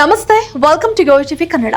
ನಮಸ್ತೆ welcome to TV Kannada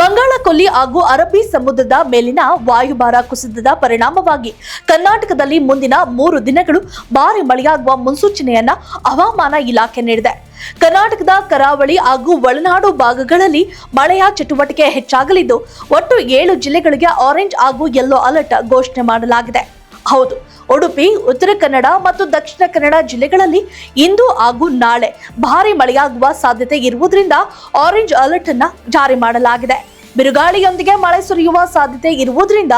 ಬಂಗಾಳ ಕೊಲ್ಲಿ ಹಾಗೂ ಅರಬ್ಬಿ ಸಮುದ್ರದ ಮೇಲಿನ ವಾಯುಭಾರ ಕುಸಿತದ ಪರಿಣಾಮವಾಗಿ ಕರ್ನಾಟಕದಲ್ಲಿ ಮುಂದಿನ ಮೂರು ದಿನಗಳು ಭಾರಿ ಮಳೆಯಾಗುವ ಮುನ್ಸೂಚನೆಯನ್ನ ಹವಾಮಾನ ಇಲಾಖೆ ನೀಡಿದೆ. ಕರ್ನಾಟಕದ ಕರಾವಳಿ ಹಾಗೂ ಒಳನಾಡು ಭಾಗಗಳಲ್ಲಿ ಮಳೆಯ ಚಟುವಟಿಕೆ ಹೆಚ್ಚಾಗಲಿದ್ದು, ಒಟ್ಟು ಏಳು ಜಿಲ್ಲೆಗಳಿಗೆ ಆರೆಂಜ್ ಹಾಗೂ ಯೆಲ್ಲೋ ಅಲರ್ಟ್ ಘೋಷಣೆ ಮಾಡಲಾಗಿದೆ. ಹೌದು. ಉಡುಪಿ, ಉತ್ತರ ಕನ್ನಡ ಮತ್ತು ದಕ್ಷಿಣ ಕನ್ನಡ ಜಿಲ್ಲೆಗಳಲ್ಲಿ ಇಂದು ಹಾಗೂ ನಾಳೆ ಭಾರಿ ಮಳೆಯಾಗುವ ಸಾಧ್ಯತೆ ಇರುವುದರಿಂದ ಆರೆಂಜ್ ಅಲರ್ಟ್ ಅನ್ನ ಜಾರಿ ಮಾಡಲಾಗಿದೆ. ಬಿರುಗಾಳಿಯೊಂದಿಗೆ ಮಳೆ ಸುರಿಯುವ ಸಾಧ್ಯತೆ ಇರುವುದರಿಂದ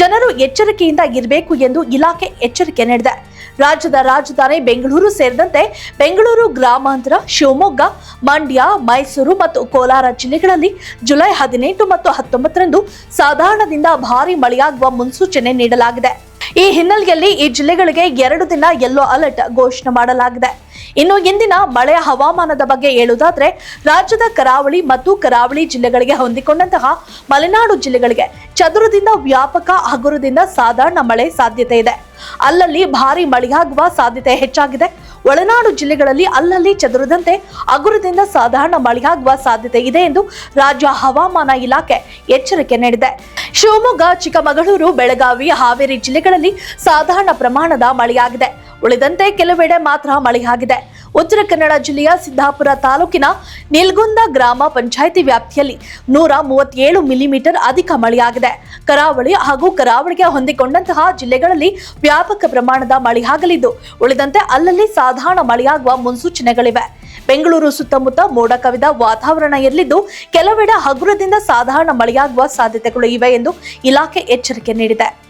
ಜನರು ಎಚ್ಚರಿಕೆಯಿಂದ ಇರಬೇಕು ಎಂದು ಇಲಾಖೆ ಎಚ್ಚರಿಕೆ ನೀಡಿದೆ. ರಾಜ್ಯದ ರಾಜಧಾನಿ ಬೆಂಗಳೂರು ಸೇರಿದಂತೆ ಬೆಂಗಳೂರು, ಗ್ರಾಮಾಂತರ, ಶಿವಮೊಗ್ಗ, ಮಂಡ್ಯ, ಮೈಸೂರು ಮತ್ತು ಕೋಲಾರ ಜಿಲ್ಲೆಗಳಲ್ಲಿ ಜುಲೈ ಹದಿನೆಂಟು ಮತ್ತು ಹತ್ತೊಂಬತ್ತರಂದು ಸಾಧಾರಣದಿಂದ ಭಾರಿ ಮಳೆಯಾಗುವ ಮುನ್ಸೂಚನೆ ನೀಡಲಾಗಿದೆ. ಈ ಹಿನ್ನೆಲೆಯಲ್ಲಿ ಈ ಜಿಲ್ಲೆಗಳಿಗೆ ಎರಡು ದಿನ ಯೆಲ್ಲೋ ಅಲರ್ಟ್ ಘೋಷಣೆ ಮಾಡಲಾಗಿದೆ. ಇನ್ನು ಇಂದಿನ ಮಳೆಯ ಹವಾಮಾನದ ಬಗ್ಗೆ ಹೇಳುವುದಾದ್ರೆ, ರಾಜ್ಯದ ಕರಾವಳಿ ಮತ್ತು ಕರಾವಳಿ ಜಿಲ್ಲೆಗಳಿಗೆ ಹೊಂದಿಕೊಂಡಂತಹ ಮಲೆನಾಡು ಜಿಲ್ಲೆಗಳಿಗೆ ಚದುರದಿಂದ ವ್ಯಾಪಕ ಹಗುರದಿಂದ ಸಾಧಾರಣ ಮಳೆ ಸಾಧ್ಯತೆ ಇದೆ. ಅಲ್ಲಲ್ಲಿ ಭಾರಿ ಮಳೆಯಾಗುವ ಸಾಧ್ಯತೆ ಹೆಚ್ಚಾಗಿದೆ. ಒಳನಾಡು ಜಿಲ್ಲೆಗಳಲ್ಲಿ ಅಲ್ಲಲ್ಲಿ ಚದುರದಂತೆ ಅಗುರದಿಂದ ಸಾಧಾರಣ ಮಳೆಯಾಗುವ ಸಾಧ್ಯತೆ ಇದೆ ಎಂದು ರಾಜ್ಯ ಹವಾಮಾನ ಇಲಾಖೆ ಎಚ್ಚರಿಕೆ ನೀಡಿದೆ. ಶಿವಮೊಗ್ಗ, ಚಿಕ್ಕಮಗಳೂರು, ಬೆಳಗಾವಿ, ಹಾವೇರಿ ಜಿಲ್ಲೆಗಳಲ್ಲಿ ಸಾಧಾರಣ ಪ್ರಮಾಣದ ಮಳೆಯಾಗಿದೆ. ಉಳಿದಂತೆ ಕೆಲವೆಡೆ ಮಾತ್ರ ಮಳೆಯಾಗಿದೆ. ಉತ್ತರ ಕನ್ನಡ ಜಿಲ್ಲೆಯ ಸಿದ್ದಾಪುರ ತಾಲೂಕಿನ ನಿಲ್ಗುಂದ ಗ್ರಾಮ ಪಂಚಾಯಿತಿ ವ್ಯಾಪ್ತಿಯಲ್ಲಿ ನೂರ ಮೂವತ್ತೇಳು ಮಿಲಿಮೀಟರ್ ಅಧಿಕ ಮಳೆಯಾಗಿದೆ. ಕರಾವಳಿ ಹಾಗೂ ಕರಾವಳಿಗೆ ಹೊಂದಿಕೊಂಡಂತಹ ಜಿಲ್ಲೆಗಳಲ್ಲಿ ವ್ಯಾಪಕ ಪ್ರಮಾಣದ ಮಳೆಯಾಗಲಿದ್ದು ಉಳಿದಂತೆ ಅಲ್ಲಲ್ಲಿ ಸಾಧಾರಣ ಮಳೆಯಾಗುವ ಮುನ್ಸೂಚನೆಗಳಿವೆ. ಬೆಂಗಳೂರು ಸುತ್ತಮುತ್ತ ಮೋಡ ಕವಿದ ವಾತಾವರಣ ಇರಲಿದ್ದು, ಕೆಲವೆಡೆ ಹಗುರದಿಂದ ಸಾಧಾರಣ ಮಳೆಯಾಗುವ ಸಾಧ್ಯತೆಗಳು ಇವೆ ಎಂದು ಇಲಾಖೆ ಎಚ್ಚರಿಕೆ ನೀಡಿದೆ.